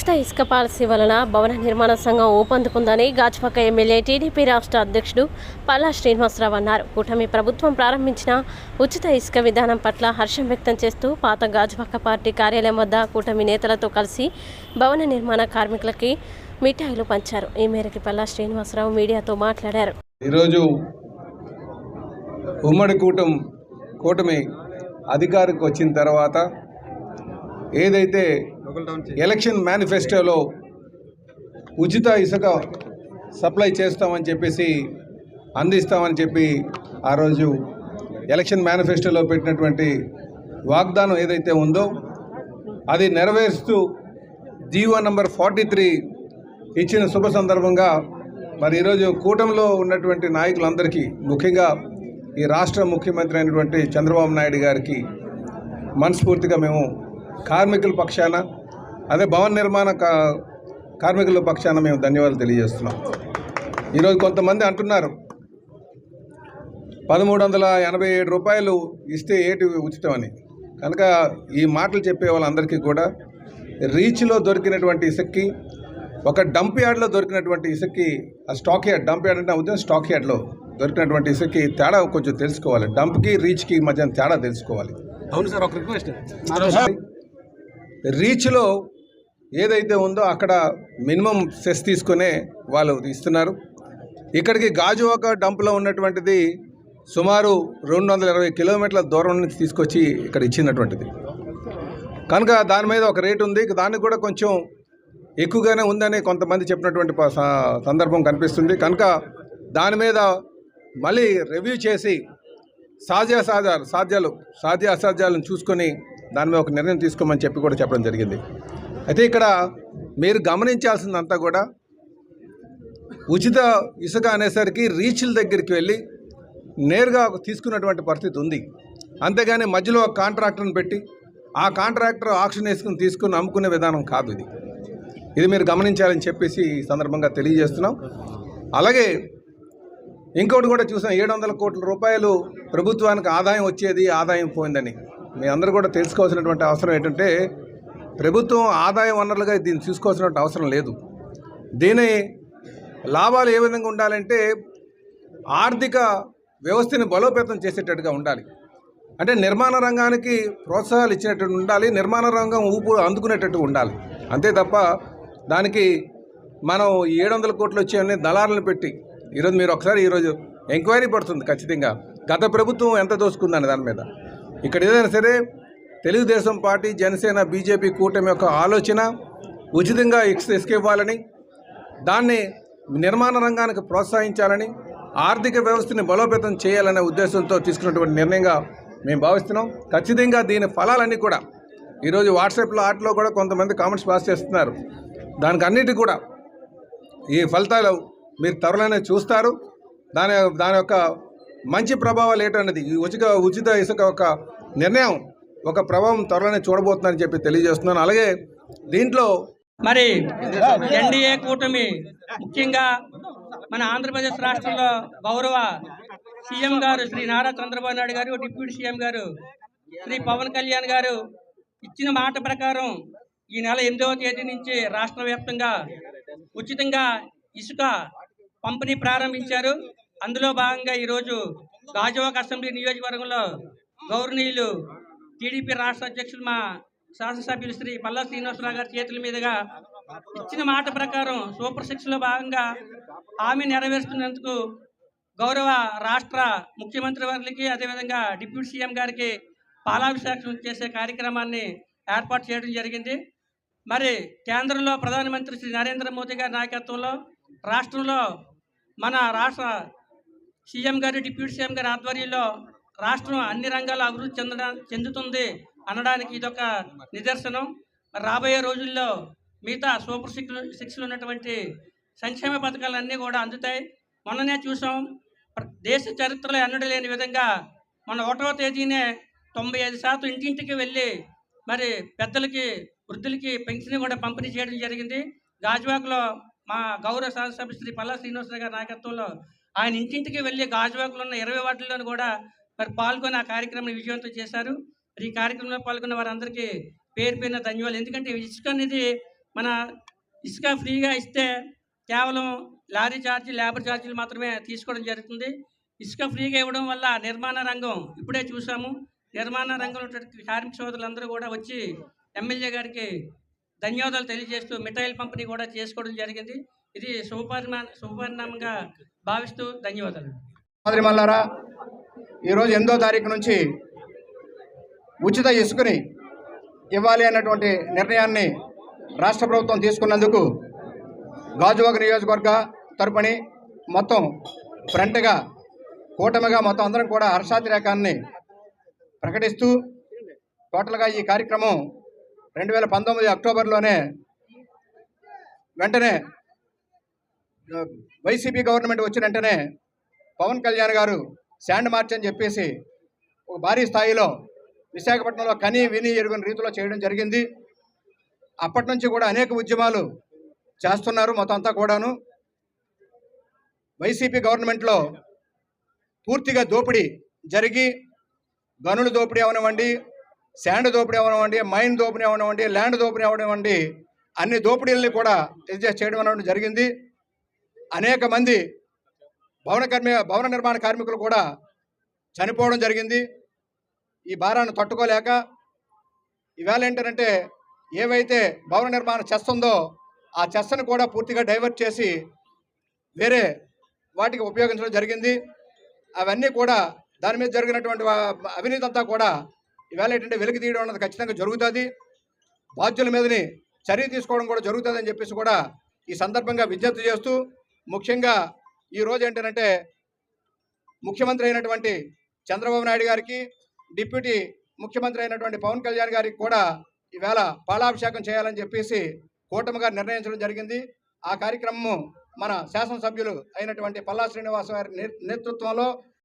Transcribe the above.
ఉచిత ఇసుక పాలసీ వలన భవన నిర్మాణ సంఘం ఊపందుకుందని గాజుపక్క ఎమ్మెల్యే టీడీపీ రాష్ట్ర అధ్యక్షుడు పల్లా శ్రీనివాసరావు అన్నారు. కూటమి ప్రభుత్వం ప్రారంభించిన ఉచిత ఇసుక విధానం పట్ల హర్షం వ్యక్తం చేస్తూ పాత గాజుపక్క పార్టీ కార్యాలయం వద్ద కూటమి నేతలతో కలిసి భవన నిర్మాణ కార్మికులకి మిఠాయిలు పంచారు. ఈ మేరకు పల్లా శ్రీనివాసరావు మీడియాతో మాట్లాడారు. ఈరోజు ఉమ్మడి కూటమి కూటమి అధికారికి వచ్చిన తర్వాత ఏదైతే ఎలక్షన్ మేనిఫెస్టోలో ఉచిత ఇసుక సప్లై చేస్తామని చెప్పేసి అందిస్తామని చెప్పి ఆ రోజు ఎలక్షన్ మేనిఫెస్టోలో పెట్టినటువంటి వాగ్దానం ఏదైతే ఉందో అది నెరవేరుస్తూ జీవో నంబర్ ఫార్టీ త్రీ ఇచ్చిన శుభ సందర్భంగా మరి ఈరోజు కూటమిలో ఉన్నటువంటి నాయకులందరికీ ముఖ్యంగా ఈ రాష్ట్ర ముఖ్యమంత్రి అయినటువంటి చంద్రబాబు నాయుడు గారికి మనస్ఫూర్తిగా మేము కార్మికుల పక్షాన అదే భవన నిర్మాణ కార్మికుల పక్షాన మేము ధన్యవాదాలు తెలియజేస్తున్నాం. ఈరోజు కొంతమంది అంటున్నారు పదమూడు వందల ఎనభై ఏడు రూపాయలు ఇస్తే ఏటి ఉచితం అని. కనుక ఈ మాటలు చెప్పే వాళ్ళందరికీ కూడా రీచ్లో దొరికినటువంటి ఇసుక్కి ఒక డంప్ యార్డ్లో దొరికినటువంటి ఇసుక్కి ఆ స్టాక్ యార్డ్ డంప్ యార్డ్ అంటే ఉద్యోగం స్టాక్ యార్డ్లో దొరికినటువంటి ఇసుక్కి తేడా కొంచెం తెలుసుకోవాలి. డంప్కి రీచ్కి మధ్య తేడా తెలుసుకోవాలి. అవును సార్ ఒక రిక్వెస్ట్. రీచ్లో ఏదైతే ఉందో అక్కడ మినిమం సెస్ తీసుకునే వాళ్ళు ఇస్తున్నారు. ఇక్కడికి గాజువాక డంప్లో ఉన్నటువంటిది సుమారు రెండు వందల ఇరవై కిలోమీటర్ల దూరం నుంచి తీసుకొచ్చి ఇక్కడ ఇచ్చినటువంటిది. కనుక దాని మీద ఒక రేటు ఉంది. దానికి కూడా కొంచెం ఎక్కువగానే ఉందని కొంతమంది చెప్పినటువంటి సందర్భం కనిపిస్తుంది. కనుక దాని మీద మళ్ళీ రివ్యూ చేసి సాధ్య సాధ్యాలు సాధ్యాలు సాధ్య అసాధ్యాలను చూసుకొని దాని మీద ఒక నిర్ణయం తీసుకోమని చెప్పి కూడా చెప్పడం జరిగింది. అయితే ఇక్కడ మీరు గమనించాల్సిందంతా కూడా ఉచిత ఇసుక అనేసరికి రీచ్ల దగ్గరికి వెళ్ళి నేరుగా తీసుకున్నటువంటి పరిస్థితి ఉంది. అంతేగాని మధ్యలో ఒక కాంట్రాక్టర్ని పెట్టి ఆ కాంట్రాక్టర్ ఆక్షన్ వేసుకుని తీసుకుని అమ్ముకునే విధానం కాదు ఇది. ఇది మీరు గమనించాలని చెప్పేసి ఈ సందర్భంగా తెలియజేస్తున్నాం. అలాగే ఇంకోటి కూడా చూసాం ఏడు వందల కోట్ల రూపాయలు ప్రభుత్వానికి ఆదాయం వచ్చేది ఆదాయం పోయిందని. మీ అందరూ కూడా తెలుసుకోవాల్సినటువంటి అవసరం ఏంటంటే ప్రభుత్వం ఆదాయ వనరులుగా దీన్ని తీసుకోవాల్సినటువంటి అవసరం లేదు. దీని లాభాలు ఏ విధంగా ఉండాలంటే ఆర్థిక వ్యవస్థని బలోపేతం చేసేటట్టుగా ఉండాలి. అంటే నిర్మాణ రంగానికి ప్రోత్సాహాలు ఇచ్చినట్టు ఉండాలి నిర్మాణ రంగం ఊపు అందుకునేటట్టు ఉండాలి. అంతే తప్ప దానికి మనం ఏడు వందల కోట్లు వచ్చేవన్నీ దళారులను పెట్టి ఈరోజు మీరు ఒకసారి ఈరోజు ఎంక్వైరీ పడుతుంది ఖచ్చితంగా. గత ప్రభుత్వం ఎంత దోసుకుందని దాని మీద. ఇక్కడ ఏదైనా సరే తెలుగుదేశం పార్టీ జనసేన బీజేపీ కూటమి యొక్క ఆలోచన ఉచితంగా ఇసుక ఇవ్వాలని దాన్ని నిర్మాణ రంగానికి ప్రోత్సహించాలని ఆర్థిక వ్యవస్థని బలోపేతం చేయాలనే ఉద్దేశంతో తీసుకున్నటువంటి నిర్ణయంగా మేము భావిస్తున్నాం. ఖచ్చితంగా దీని ఫలాలన్నీ కూడా ఈరోజు వాట్సాప్లో ఆటలో కూడా కొంతమంది కామెంట్స్ పాస్ చేస్తున్నారు. దానికి అన్నిటి కూడా ఈ ఫలితాలు మీరు త్వరలోనే చూస్తారు. దాని దాని యొక్క మంచి ప్రభావాలు ఏంటన్నది ఈ ఉచిత ఉచిత ఇసుక ఒక నిర్ణయం ఒక ప్రభావం త్వరలోనే చూడబోతుందని చెప్పి తెలియజేస్తున్నాను. అలాగే దీంట్లో మరి ఎన్డీఏ కూటమి ముఖ్యంగా మన ఆంధ్రప్రదేశ్ రాష్ట్రంలో గౌరవ సీఎం గారు శ్రీ నారా చంద్రబాబు నాయుడు గారు డిప్యూటీ సీఎం గారు శ్రీ పవన్ కళ్యాణ్ గారు ఇచ్చిన మాట ప్రకారం ఈ నెల ఎనిమిదవ తేదీ నుంచి రాష్ట్ర వ్యాప్తంగా ఉచితంగా ఇసుక పంపిణీ ప్రారంభించారు. అందులో భాగంగా ఈరోజు గాజువాక అసెంబ్లీ నియోజకవర్గంలో గౌరవనీయులు టీడీపీ రాష్ట్ర అధ్యక్షులు మా శాసనసభ్యులు శ్రీ పల్లా శ్రీనివాసరావు గారి చేతుల మీదుగా ఇచ్చిన మాట ప్రకారం సూపర్ సిక్స్లో భాగంగా హామీ నెరవేరుస్తున్నందుకు గౌరవ రాష్ట్ర ముఖ్యమంత్రి వారికి అదేవిధంగా డిప్యూటీ సీఎం గారికి పాలాభిషేకం చేసే కార్యక్రమాన్ని ఏర్పాటు చేయడం జరిగింది. మరి కేంద్రంలో ప్రధానమంత్రి శ్రీ నరేంద్ర మోదీ గారి నాయకత్వంలో రాష్ట్రంలో మన రాష్ట్ర సీఎం గారు డిప్యూటీ సీఎం గారి ఆధ్వర్యంలో రాష్ట్రం అన్ని రంగాల్లో అభివృద్ధి చెందడా చెందుతుంది అనడానికి ఇదొక నిదర్శనం. రాబోయే రోజుల్లో మిగతా సూపర్ సిక్స్ శిక్షలు ఉన్నటువంటి సంక్షేమ పథకాలన్నీ కూడా అందుతాయి. మొన్ననే చూసాం ప్ర- దేశ చరిత్రలో ఎన్నడూ లేని విధంగా మన ఒకటవ తేదీనే తొంభై ఐదు శాతం ఇంటింటికి వెళ్ళి మరి పెద్దలకి వృద్ధులకి పెన్షన్ కూడా పంపిణీ చేయడం జరిగింది. గాజువాకలో మా గౌరవ శాసనసభ్యులు శ్రీ పల్లా శ్రీనివాసరావు గారి నాయకత్వంలో ఆయన ఇంటింటికి వెళ్ళి గాజువాకలో ఉన్న ఇరవై వాటిల్లోనూ కూడా మరి పాల్గొని ఆ కార్యక్రమం విజయవంతం చేశారు. మరి ఈ కార్యక్రమంలో పాల్గొన్న వారందరికీ పేరు పేరున ధన్యవాదాలు. ఎందుకంటే ఇసుక అనేది మన ఇసుక ఫ్రీగా ఇస్తే కేవలం లారీ ఛార్జీ లేబర్ ఛార్జీలు మాత్రమే తీసుకోవడం జరుగుతుంది. ఇసుక ఫ్రీగా ఇవ్వడం వల్ల నిర్మాణ రంగం ఇప్పుడే చూసాము. నిర్మాణ రంగంలో కార్మిక సోదరులందరూ కూడా వచ్చి ఎమ్మెల్యే గారికి ధన్యవాదాలు తెలియజేస్తూ మిఠాయిల పంపిణీ కూడా చేసుకోవడం జరిగింది. ఇది శుభపరిణా శుభపరిణామంగా భావిస్తూ ధన్యవాదాలు. మల్లారా ఈరోజు ఎనిమిదో తారీఖు నుంచి ఉచిత ఇసుకని ఇవ్వాలి అన్నటువంటి నిర్ణయాన్ని రాష్ట్ర ప్రభుత్వం తీసుకున్నందుకు గాజువాక నియోజకవర్గ తరపుని మొత్తం ఫ్రంట్గా కూటమిగా మొత్తం అందరం కూడా హర్షాతిరేకాన్ని ప్రకటిస్తూ టోటల్గా ఈ కార్యక్రమం రెండు వేల పంతొమ్మిది అక్టోబర్లోనే వెంటనే వైసీపీ గవర్నమెంట్ వచ్చిన వెంటనే పవన్ కళ్యాణ్ గారు శాండ్ మార్చ్ అని చెప్పేసి ఒక భారీ స్థాయిలో విశాఖపట్నంలో కనీ విని ఎరుగని రీతిలో చేయడం జరిగింది. అప్పటి నుంచి కూడా అనేక ఉద్యమాలు చేస్తున్నారు మొత్తం అంతా కూడాను. వైసీపీ గవర్నమెంట్లో పూర్తిగా దోపిడీ జరిగి గనుల దోపిడీ అవనివ్వండి శాండ్ దోపిడీ అవనివ్వండి మైన్ దోపిడీ అవనివ్వండి ల్యాండ్ దోపిడీ అవనివ్వండి అన్ని దోపిడీలని కూడా ఇది చేయడం అనేది జరిగింది. అనేక మంది భవన కర్మి భవన నిర్మాణ కార్మికులు కూడా చనిపోవడం జరిగింది. ఈ భారాన్ని తట్టుకోలేక ఈవేళ ఏంటంటే ఏవైతే భవన నిర్మాణ చెస్ ఉందో ఆ చెస్ను కూడా పూర్తిగా డైవర్ట్ చేసి వేరే వాటికి ఉపయోగించడం జరిగింది. అవన్నీ కూడా దాని మీద జరిగినటువంటి అవినీతి అంతా కూడా ఈవేళ ఏంటంటే వెలికి తీయడం అన్నది ఖచ్చితంగా జరుగుతుంది. బాధ్యుల మీదని చర్య తీసుకోవడం కూడా జరుగుతుందని చెప్పేసి కూడా ఈ సందర్భంగా విజ్ఞప్తి చేస్తూ ముఖ్యంగా ఈ రోజు ఏంటంటే ముఖ్యమంత్రి అయినటువంటి చంద్రబాబు నాయుడు గారికి డిప్యూటీ ముఖ్యమంత్రి అయినటువంటి పవన్ కళ్యాణ్ గారికి కూడా ఈవేళ పాలాభిషేకం చేయాలని చెప్పేసి కూటమిగా నిర్ణయించడం జరిగింది. ఆ కార్యక్రమము మన శాసనసభ్యులు అయినటువంటి పల్లా శ్రీనివాస గారి నేతృత్వంలో